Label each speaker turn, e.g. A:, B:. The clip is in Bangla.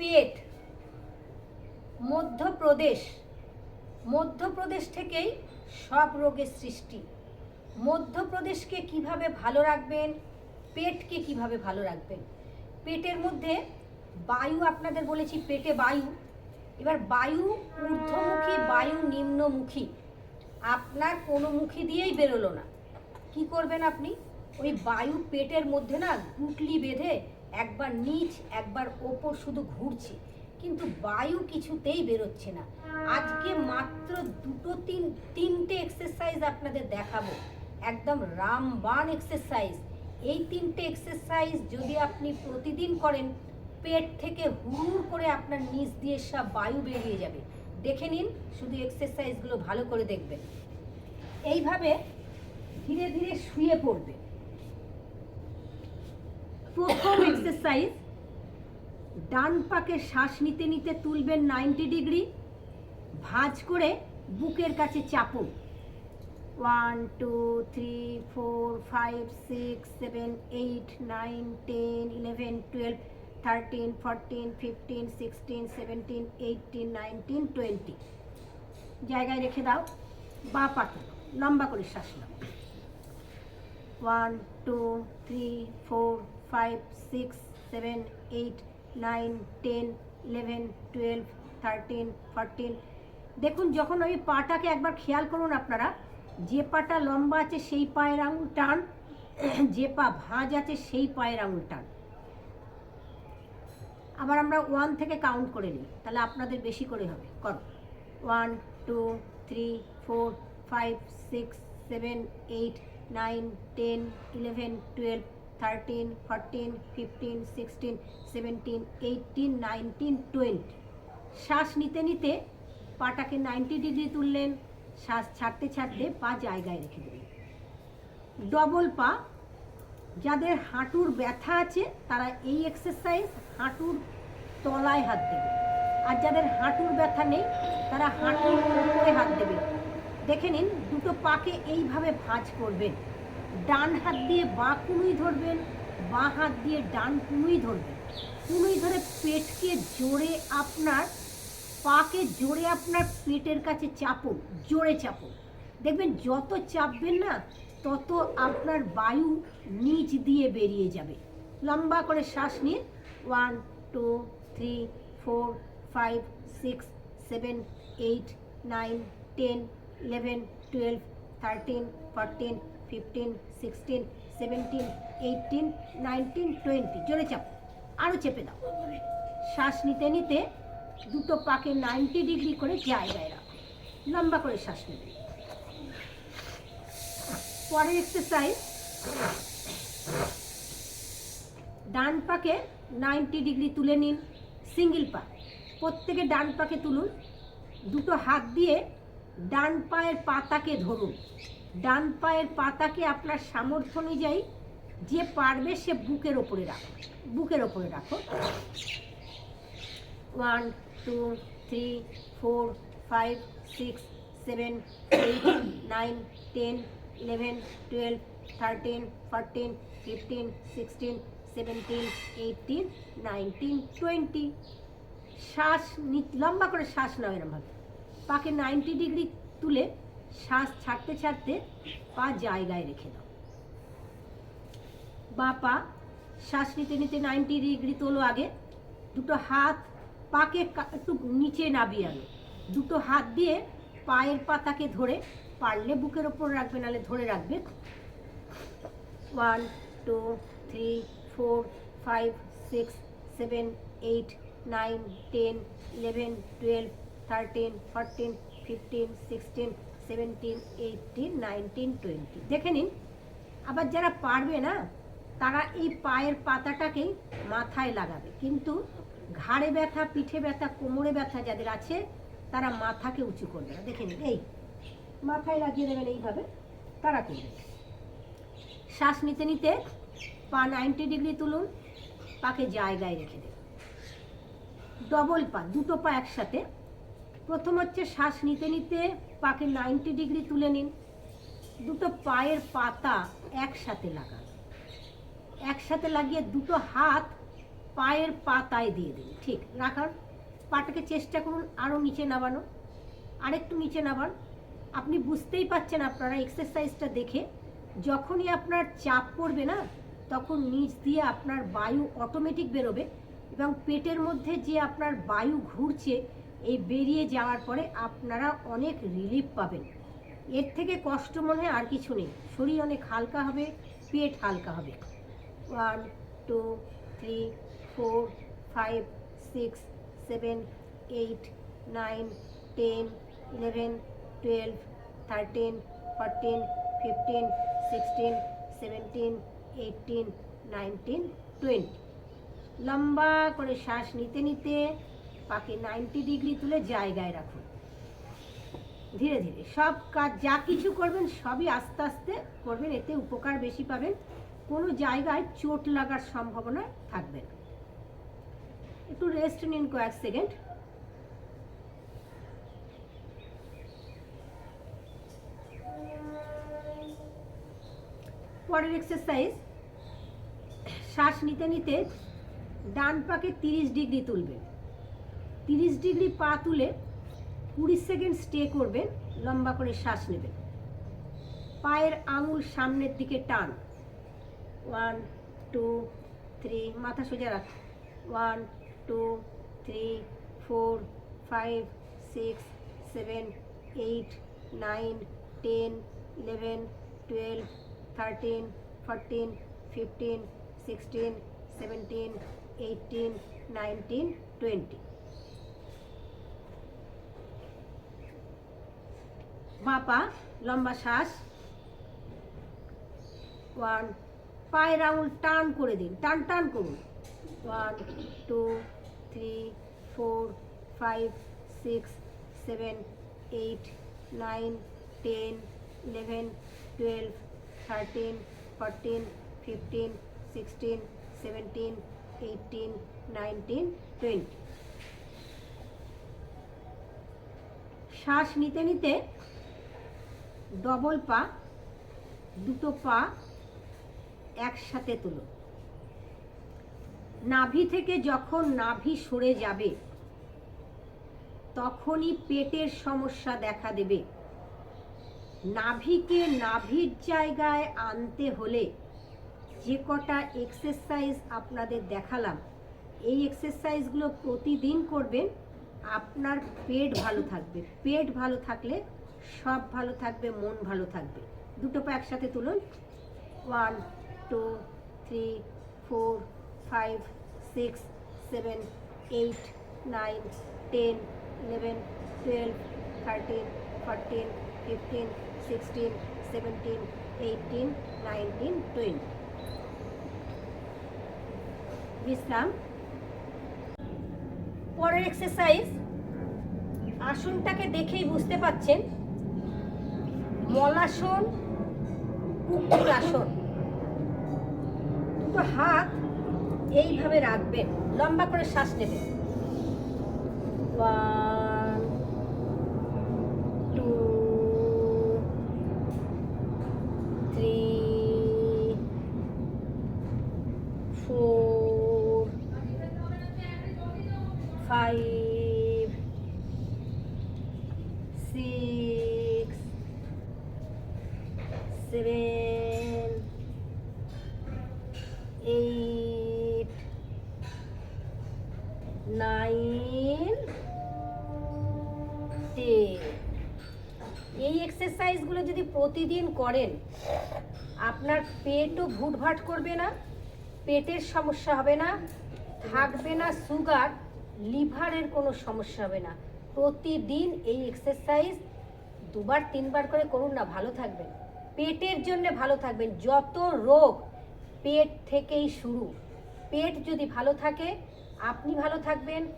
A: পেট, মধ্যপ্রদেশ মধ্যপ্রদেশ থেকেই সব রোগের সৃষ্টি। মধ্যপ্রদেশকে কীভাবে ভালো রাখবেন? পেটকে কীভাবে ভালো রাখবেন? পেটের মধ্যে বায়ু, আপনাদের বলেছি পেটে বায়ু। এবার বায়ু ঊর্ধ্বমুখী, বায়ু নিম্নমুখী, আপনার কোনো মুখী দিয়েই বেরোলো না। কি করবেন আপনি? ওই বায়ু পেটের মধ্যে না গুটলি বেঁধে একবার নিচ, একবার ওপর শুধু ঘুরছে। কিন্তু বায়ু কিছুতেই বেরোচ্ছে না। আজকে মাত্র দুটো তিন, তিনটে এক্সারসাইজ আপনাদের দেখাবো। একদম রামবান এক্সারসাইজ এই তিনটে এক্সারসাইজ যদি আপনি প্রতিদিন করেন, পেট থেকে হুড় করে আপনার নিচ দিয়ে সব বায়ু বেরিয়ে যাবে। দেখে নিন, শুধু এক্সারসাইজগুলো ভালো করে দেখবেন। এইভাবে ধীরে ধীরে শুয়ে পড়বে। প্রথম এক্সারসাইজ ডান পাকে শ্বাস নিতে নিতে তুলবেন নাইনটি ডিগ্রি ভাঁজ করে বুকের কাছে চাপুন। One two three four five six seven eight nine ten eleven twelve thirteen fourteen fifteen sixteen seventeen eighteen nineteen twenty জায়গায় রেখে দাও, বা পাতা লম্বা করে শ্বাস নাও। One two three four five six seven eight nine ten eleven twelve thirteen fourteen দেখুন, যখন ওই পাটাকে একবার খেয়াল করুন আপনারা, যে পাটা লম্বা আছে সেই পায়ের আঙুল টান, যে পা ভাঁজ আছে সেই পায়ের আঙুল টান। আবার আমরা ওয়ান থেকে কাউন্ট করে নিই, তাহলে আপনাদের বেশি করে হবে। করো। One two three four five six seven eight nine ten eleven twelve thirteen fourteen fifteen sixteen seventeen eighteen nineteen twenty শ্বাস নিতে নিতে পাটাকে নাইনটি ডিগ্রি তুললেন, শ্বাস ছাড়তে ছাড়তে পা জায়গায় রেখে দেবেন ডবল পা, যাদের হাঁটুর ব্যথা আছে, তারা এই এক্সারসাইজ হাঁটুর তলায় হাত দেবে। আর যাদের হাঁটুর ব্যথা নেই, তারা হাঁটুর উপরে হাত দেবে। দেখে নিন, দুটো পাকে এইভাবে ভাঁজ করবেন। ডান হাত দিয়ে বাঁ কুনুই ধরবেন, বাঁ হাত দিয়ে ডান কুনুই ধরবেন। কুনুই ধরে পেটকে জোরে আপনার, পাকে জোরে আপনার পেটের কাছে চাপুন, জোরে চাপুন। দেখবেন যত চাপবেন না, তত আপনার বায়ু নিচ দিয়ে বেরিয়ে যাবে। লম্বা করে শ্বাস নিন। One, two, three, four, five, six, seven, eight, nine, ten, eleven, twelve, thirteen, fourteen fifteen sixteen seventeen eighteen nineteen twenty জোরে চাপ। আরও চেপে দাও। শ্বাস নিতে নিতে দুটো পাকে নাইনটি ডিগ্রি করে জায়গায় রাখো। লম্বা করে শ্বাস নেবে পরের এক্সারসাইজ ডান পাকে নাইনটি ডিগ্রি তুলে নিন। সিঙ্গেল পা। প্রত্যেকে ডান পাকে তুলুন। দুটো হাত দিয়ে ডান পায়ের পাতাকে ধরুন। ডান পায়ের পাতাকে আপনার সামর্থ্য অনুযায়ী যে পারবে সে বুকের ওপরে রাখো। বুকের ওপরে রাখো। One two three four five six seven eight nine ten eleven twelve thirteen fourteen fifteen sixteen seventeen eighteen nineteen twenty শ্বাস নি- লম্বা করে শ্বাস নাও এরমভাবে পাকে নাইনটি ডিগ্রি তুলে শ্বাস ছাড়তে ছাড়তে পা জায়গায় রেখে দাও। বা পা শ্বাস নিতে নিতে নাইনটি ডিগ্রি তোলো আগে। দুটো হাত পাকে একটু নিচে নাবিয়ে আনো। দুটো হাত দিয়ে পায়ের পাতাকে ধরে, পারলে বুকের ওপর রাখবে নাহলে ধরে রাখবে। One, two, three, four, five, six, seven, eight, nine, ten, eleven, twelve, thirteen, fourteen, fifteen, sixteen seventeen eighteen nineteen twenty দেখে নিন। আবার যারা পারবে না, তারা এই পায়ের পাতাটাকেই মাথায় লাগাবে। কিন্তু ঘাড়ে ব্যথা, পিঠে ব্যথা, কোমরে ব্যথা যাদের আছে, তারা মাথাকে উঁচু করবে না। দেখে নিন, এই মাথায় লাগিয়ে দেবেন এইভাবে, তারা করবে শ্বাস নিতে নিতে পা নাইনটি ডিগ্রি তুলুন, পাকে জায়গায় রেখে দেবেন ডবল পা, দুটো পা একসাথে প্রথম হচ্ছে শ্বাস নিতে নিতে পাকে নাইনটি ডিগ্রি তুলে নিন। দুটো পায়ের পাতা একসাথে লাগান। একসাথে লাগিয়ে দুটো হাত পায়ের পাতায় দিয়ে দিন। ঠিক রাখার পাটাকে চেষ্টা করুন আরও নিচে নামানো আরেকটু নিচে নামান। আপনি বুঝতেই পাচ্ছেন আপনারা এক্সারসাইজটা দেখে, যখনই আপনার চাপ পড়বে না, তখন নিচ দিয়ে আপনার বায়ু অটোমেটিক বেরোবে এবং পেটের মধ্যে যে আপনার বায়ু ঘুরছে এই বেরিয়ে যাওয়ার পরে আপনারা অনেক রিলিফ পাবেন। এর থেকে কষ্ট মনে হয় আর কিছু নেই। শরীর অনেক হালকা হবে, পেট হালকা হবে। One two three four five six seven eight nine ten eleven twelve thirteen fourteen fifteen sixteen seventeen eighteen nineteen twenty লম্বা করে শ্বাস নিতে নিতে পাকে নাইনটি ডিগ্রি তুলে জায়গায় রাখুন। ধীরে ধীরে সব কাজ যা কিছু করবেন সবই আস্তে আস্তে করবেন, এতে উপকার বেশি পাবেন। কোনো জায়গায় চোট লাগার সম্ভাবনা থাকবে না। একটু রেস্ট নিন কয়েক সেকেন্ড পরের এক্সারসাইজ শ্বাস নিতে নিতে ডান পাকে তিরিশ ডিগ্রি তুলবেন। তিরিশ ডিগ্রি পা তুলে কুড়ি সেকেন্ড স্টে করবেন, লম্বা করে শ্বাস নেবেন। পায়ের আঙুল সামনের দিকে টান। ওয়ান টু থ্রি মাথা সোজা রাখ। One two three four five six seven eight nine ten eleven twelve thirteen fourteen fifteen sixteen seventeen eighteen nineteen twenty বাঁ পা লম্বা শ্বাস। ওয়ান পায়ের আঙুল টান করে দিন, টান টান করুন। One two three four five six seven eight nine ten eleven twelve thirteen fourteen fifteen sixteen seventeen eighteen nineteen twenty শ্বাস নিতে নিতে ডবল পা, দুটো পা একসাথে তুলো। নাভি থেকে যখন নাভি সরে যাবে, তখনই পেটের সমস্যা দেখা দেবে। নাভিকে নাভির জায়গায় আনতে হলে যে কটা এক্সারসাইজ আপনাদের দেখালাম, এই এক্সারসাইজগুলো প্রতিদিন করবেন, আপনার পেট ভালো থাকবে। পেট ভালো থাকলে সব ভালো থাকবে, মন ভালো থাকবে। দুটো পা একসাথে তুলুন। One two three four five six seven eight nine ten eleven twelve thirteen fourteen fifteen sixteen seventeen eighteen nineteen twenty বিশ্রাম। পরের এক্সারসাইজ আসনটাকে দেখেই বুঝতে পাচ্ছেন মলাসন কুকুর আসন দুটো হাত এইভাবে রাখবেন লম্বা করে শ্বাস নেবেন। One two three four five six seven eight nine ten এই এক্সারসাইজগুলো যদি প্রতিদিন করেন, আপনার পেটও ভুটভাট করবে না, পেটের সমস্যা হবে না, থাকবে না সুগার লিভারের কোনো সমস্যা হবে না। প্রতিদিন এই এক্সারসাইজ দুবার, তিনবার করে করুন না, ভালো থাকবেন। পেটের জন্য ভালো থাকবেন। যত রোগ পেট থেকেই শুরু। পেট যদি ভালো থাকে আপনি ভালো থাকবেন।